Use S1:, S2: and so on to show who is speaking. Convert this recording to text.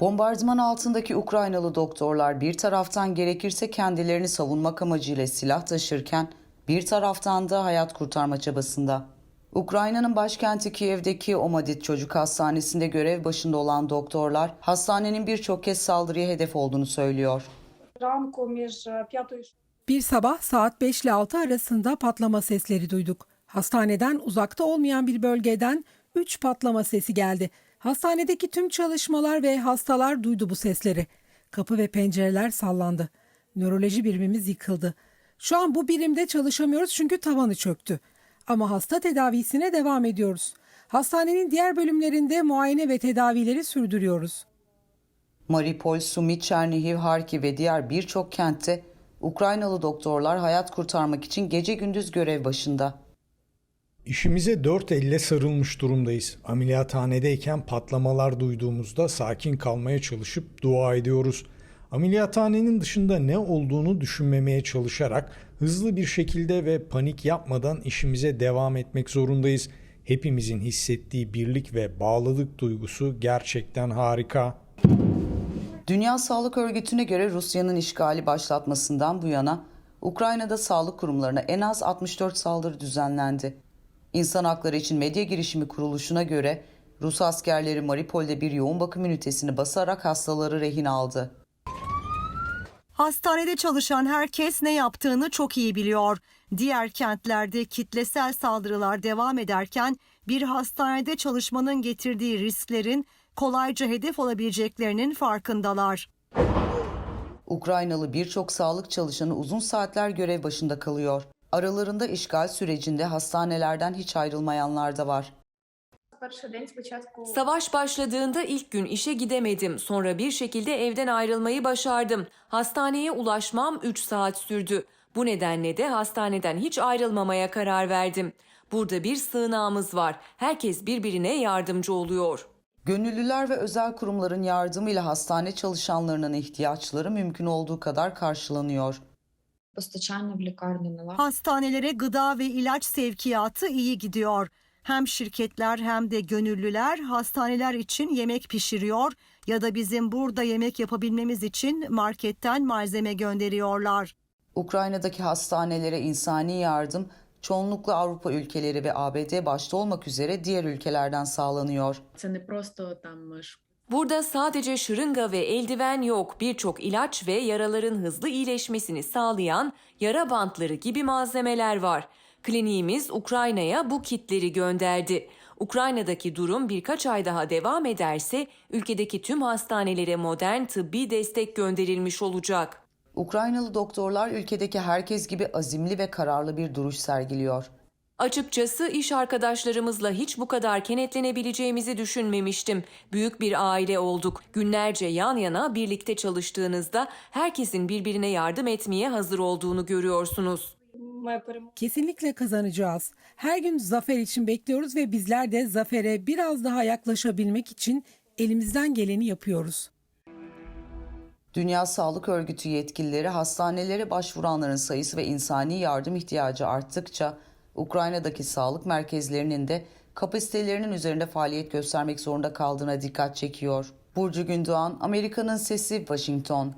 S1: Bombardıman altındaki Ukraynalı doktorlar bir taraftan gerekirse kendilerini savunmak amacıyla silah taşırken bir taraftan da hayat kurtarma çabasında. Ukrayna'nın başkenti Kiev'deki Omadit Çocuk Hastanesi'nde görev başında olan doktorlar hastanenin birçok kez saldırıya hedef olduğunu söylüyor.
S2: Bir sabah saat 5 ile 6 arasında patlama sesleri duyduk. Hastaneden uzakta olmayan bir bölgeden 3 patlama sesi geldi. Hastanedeki tüm çalışmalar ve hastalar duydu bu sesleri. Kapı ve pencereler sallandı. Nöroloji birimimiz yıkıldı. Şu an bu birimde çalışamıyoruz çünkü tavanı çöktü. Ama hasta tedavisine devam ediyoruz. Hastanenin diğer bölümlerinde muayene ve tedavileri sürdürüyoruz.
S1: Mariupol, Sumi, Chernihiv, Harkiv ve diğer birçok kentte Ukraynalı doktorlar hayat kurtarmak için gece gündüz görev başında.
S3: İşimize dört elle sarılmış durumdayız. Ameliyathanedeyken patlamalar duyduğumuzda sakin kalmaya çalışıp dua ediyoruz. Ameliyathanenin dışında ne olduğunu düşünmemeye çalışarak hızlı bir şekilde ve panik yapmadan işimize devam etmek zorundayız. Hepimizin hissettiği birlik ve bağlılık duygusu gerçekten harika.
S1: Dünya Sağlık Örgütü'ne göre Rusya'nın işgali başlatmasından bu yana Ukrayna'da sağlık kurumlarına en az 64 saldırı düzenlendi. İnsan Hakları için Medya Girişimi Kuruluşu'na göre Rus askerleri Mariupol'de bir yoğun bakım ünitesini basarak hastaları rehin aldı.
S4: Hastanede çalışan herkes ne yaptığını çok iyi biliyor. Diğer kentlerde kitlesel saldırılar devam ederken bir hastanede çalışmanın getirdiği risklerin kolayca hedef olabileceklerinin farkındalar.
S1: Ukraynalı birçok sağlık çalışanı uzun saatler görev başında kalıyor. Aralarında işgal sürecinde hastanelerden hiç ayrılmayanlar da var.
S5: Savaş başladığında ilk gün işe gidemedim. Sonra bir şekilde evden ayrılmayı başardım. Hastaneye ulaşmam 3 saat sürdü. Bu nedenle de hastaneden hiç ayrılmamaya karar verdim. Burada bir sığınağımız var. Herkes birbirine yardımcı oluyor.
S1: Gönüllüler ve özel kurumların yardımıyla hastane çalışanlarının ihtiyaçları mümkün olduğu kadar karşılanıyor.
S4: Hastanelere gıda ve ilaç sevkiyatı iyi gidiyor. Hem şirketler hem de gönüllüler hastaneler için yemek pişiriyor ya da bizim burada yemek yapabilmemiz için marketten malzeme gönderiyorlar.
S1: Ukrayna'daki hastanelere insani yardım çoğunlukla Avrupa ülkeleri ve ABD başta olmak üzere diğer ülkelerden sağlanıyor.
S6: Це не просто там ш-
S5: Burada sadece şırınga ve eldiven yok. Birçok ilaç ve yaraların hızlı iyileşmesini sağlayan yara bantları gibi malzemeler var. Kliniğimiz Ukrayna'ya bu kitleri gönderdi. Ukrayna'daki durum birkaç ay daha devam ederse ülkedeki tüm hastanelere modern tıbbi destek gönderilmiş olacak.
S1: Ukraynalı doktorlar ülkedeki herkes gibi azimli ve kararlı bir duruş sergiliyor.
S5: Açıkçası iş arkadaşlarımızla hiç bu kadar kenetlenebileceğimizi düşünmemiştim. Büyük bir aile olduk. Günlerce yan yana birlikte çalıştığınızda herkesin birbirine yardım etmeye hazır olduğunu görüyorsunuz.
S2: Kesinlikle kazanacağız. Her gün zafer için bekliyoruz ve bizler de zafere biraz daha yaklaşabilmek için elimizden geleni yapıyoruz.
S1: Dünya Sağlık Örgütü yetkilileri hastanelere başvuranların sayısı ve insani yardım ihtiyacı arttıkça Ukrayna'daki sağlık merkezlerinin de kapasitelerinin üzerinde faaliyet göstermek zorunda kaldığına dikkat çekiyor. Burcu Gündoğan, Amerika'nın Sesi, Washington.